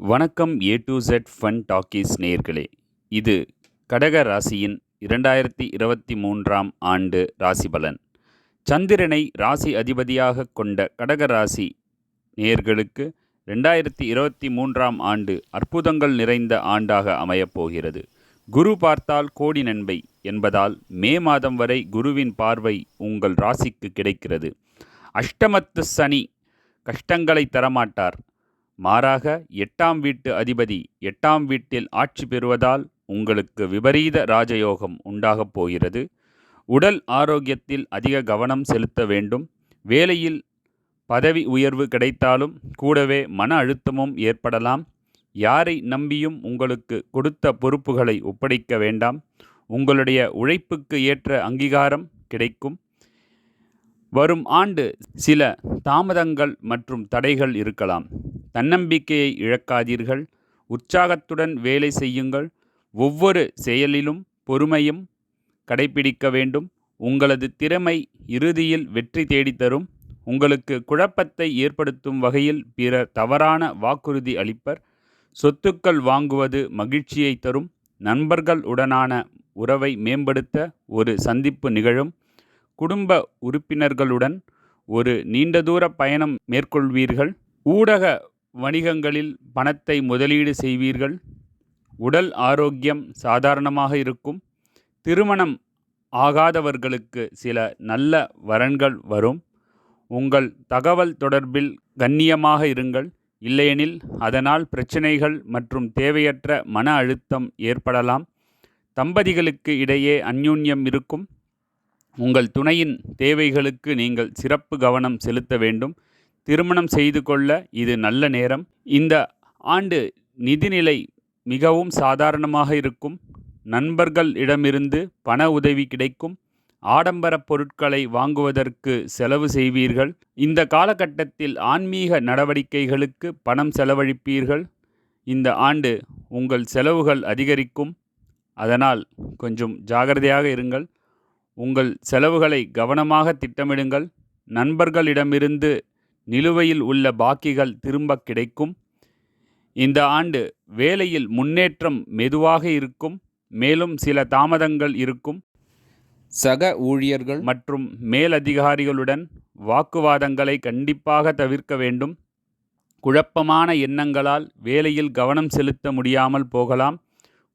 வணக்கம் A to Z fun talkies நேர்களே இது கடக ராசியின் இரண்டாயிரத்தி இருபத்தி மூன்றாம் ஆண்டு ராசி பலன் சந்திரனை ராசி அதிபதியாக கொண்ட கடக ராசி நேர்களுக்கு ரெண்டாயிரத்தி இருபத்தி மூன்றாம் ஆண்டு அற்புதங்கள் நிறைந்த ஆண்டாக அமையப்போகிறது குரு பார்த்தால் கோடி நன்மை என்பதால் மே மாதம் வரை குருவின் பார்வை உங்கள் ராசிக்கு கிடைக்கிறது. அஷ்டமத்து சனி கஷ்டங்களை தரமாட்டார். மாறாக எட்டாம் வீட்டு அதிபதி எட்டாம் வீட்டில் ஆட்சி பெறுவதால் உங்களுக்கு விபரீத ராஜயோகம் உண்டாகப் போகிறது. உடல் ஆரோக்கியத்தில் அதிக கவனம் செலுத்த வேண்டும். வேலையில் பதவி உயர்வு கிடைத்தாலும் கூடவே மன அழுத்தமும் ஏற்படலாம். யாரை நம்பியும் உங்களுக்கு கொடுத்த பொறுப்புகளை ஒப்படைக்க வேண்டாம். உங்களுடைய உழைப்புக்கு ஏற்ற அங்கீகாரம் கிடைக்கும். வரும் ஆண்டு சில தாமதங்கள் மற்றும் தடைகள் இருக்கலாம். தன்னம்பிக்கையை இழக்காதீர்கள். உற்சாகத்துடன் வேலை செய்யுங்கள். ஒவ்வொரு செயலிலும் பொறுமையும் கடைபிடிக்க வேண்டும். உங்களது திறமை இறுதியில் வெற்றி தேடித்தரும் உங்களுக்கு குழப்பத்தை ஏற்படுத்தும் வகையில் பிற தவறான வாக்குறுதி அளிப்பர். சொத்துக்கள் வாங்குவது மகிழ்ச்சியை தரும். நண்பர்கள் உடனான உறவை மேம்படுத்த ஒரு சந்திப்பு நிகழும். குடும்ப உறுப்பினர்களுடன் ஒரு நீண்ட தூர பயணம் மேற்கொள்வீர்கள். ஊடக வணிகங்களில் பணத்தை முதலீடு செய்வீர்கள். உடல் ஆரோக்கியம் சாதாரணமாக இருக்கும். திருமணம் ஆகாதவர்களுக்கு சில நல்ல வரன்கள் வரும். உங்கள் தகவல் தொடர்பில் கண்ணியமாக இருங்கள். இல்லையெனில் அதனால் பிரச்சனைகள் மற்றும் தேவையற்ற மன அழுத்தம் ஏற்படலாம். தம்பதிகளுக்கு இடையே அந்யோன்யம் இருக்கும். உங்கள் துணையின் தேவைகளுக்கு நீங்கள் சிறப்பு கவனம் செலுத்த வேண்டும். திருமணம் செய்து கொள்ள இது நல்ல நேரம். இந்த ஆண்டு நிதிநிலை மிகவும் சாதாரணமாக இருக்கும். நண்பர்கள் இடமிருந்து பண உதவி கிடைக்கும். ஆடம்பர பொருட்களை வாங்குவதற்கு செலவு செய்வீர்கள். இந்த காலகட்டத்தில் ஆன்மீக நடவடிக்கைகளுக்கு பணம் செலவழிப்பீர்கள். இந்த ஆண்டு உங்கள் செலவுகள் அதிகரிக்கும். அதனால் கொஞ்சம் ஜாகிரதையாக இருங்கள். உங்கள் செலவுகளை கவனமாக திட்டமிடுங்கள். நண்பர்களிடமிருந்து நிலுவையில் உள்ள பாக்கிகள் திரும்ப கிடைக்கும். இந்த ஆண்டு வேலையில் முன்னேற்றம் மெதுவாக இருக்கும். மேலும் சில தாமதங்கள் இருக்கும். சக ஊழியர்கள் மற்றும் மேலதிகாரிகளுடன் வாக்குவாதங்களை கண்டிப்பாக தவிர்க்க வேண்டும். குழப்பமான எண்ணங்களால் வேலையில் கவனம் செலுத்த முடியாமல் போகலாம்.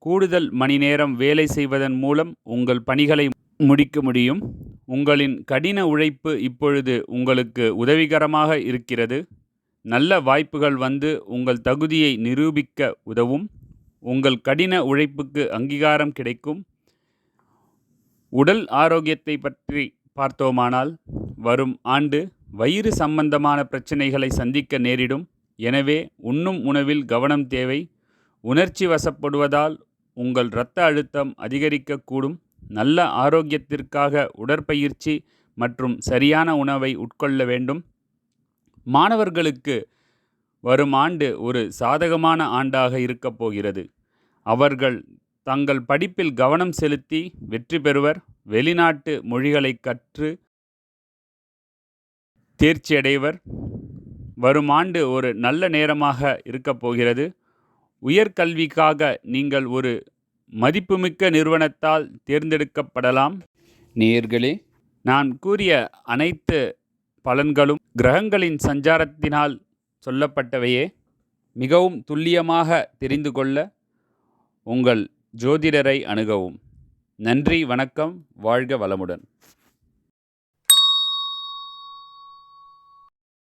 கூடுதல் மணி நேரம் வேலை செய்வதன் மூலம் உங்கள் பணிகளை முடிக்க முடியும். உங்களின் கடின உழைப்பு இப்பொழுது உங்களுக்கு உதவிகரமாக இருக்கிறது. நல்ல வாய்ப்புகள் வந்து உங்கள் தகுதியை நிரூபிக்க உதவும். உங்கள் கடின உழைப்புக்கு அங்கீகாரம் கிடைக்கும். உடல் ஆரோக்கியத்தை பற்றி பார்த்தோமானால் வரும் ஆண்டு வயிறு சம்பந்தமான பிரச்சனைகளை சந்திக்க நேரிடும். எனவே உண்ணும் உணவில் கவனம் தேவை. உணர்ச்சி வசப்படுவதால் உங்கள் இரத்த அழுத்தம் அதிகரிக்கக்கூடும். நல்ல ஆரோக்கியத்திற்காக உடற்பயிற்சி மற்றும் சரியான உணவை உட்கொள்ள வேண்டும். மாணவர்களுக்கு வரும் ஆண்டு ஒரு சாதகமான ஆண்டாக இருக்கப் போகிறது. அவர்கள் தங்கள் படிப்பில் கவனம் செலுத்தி வெற்றி பெறுவர். வெளிநாட்டு மொழிகளை கற்று தேர்ச்சியடைவர். வரும் ஆண்டு ஒரு நல்ல நேரமாக இருக்கப் போகிறது. உயர்கல்விக்காக நீங்கள் ஒரு மதிப்புமிக்க நிறுவனத்தால் தேர்ந்தெடுக்கப்படலாம். நேயர்களே நான் கூறிய அனைத்து பலன்களும் கிரகங்களின் சஞ்சாரத்தினால் சொல்லப்பட்டவையே. மிகவும் துல்லியமாக தெரிந்து கொள்ள உங்கள் ஜோதிடரை அணுகவும். நன்றி வணக்கம் வாழ்க வளமுடன்.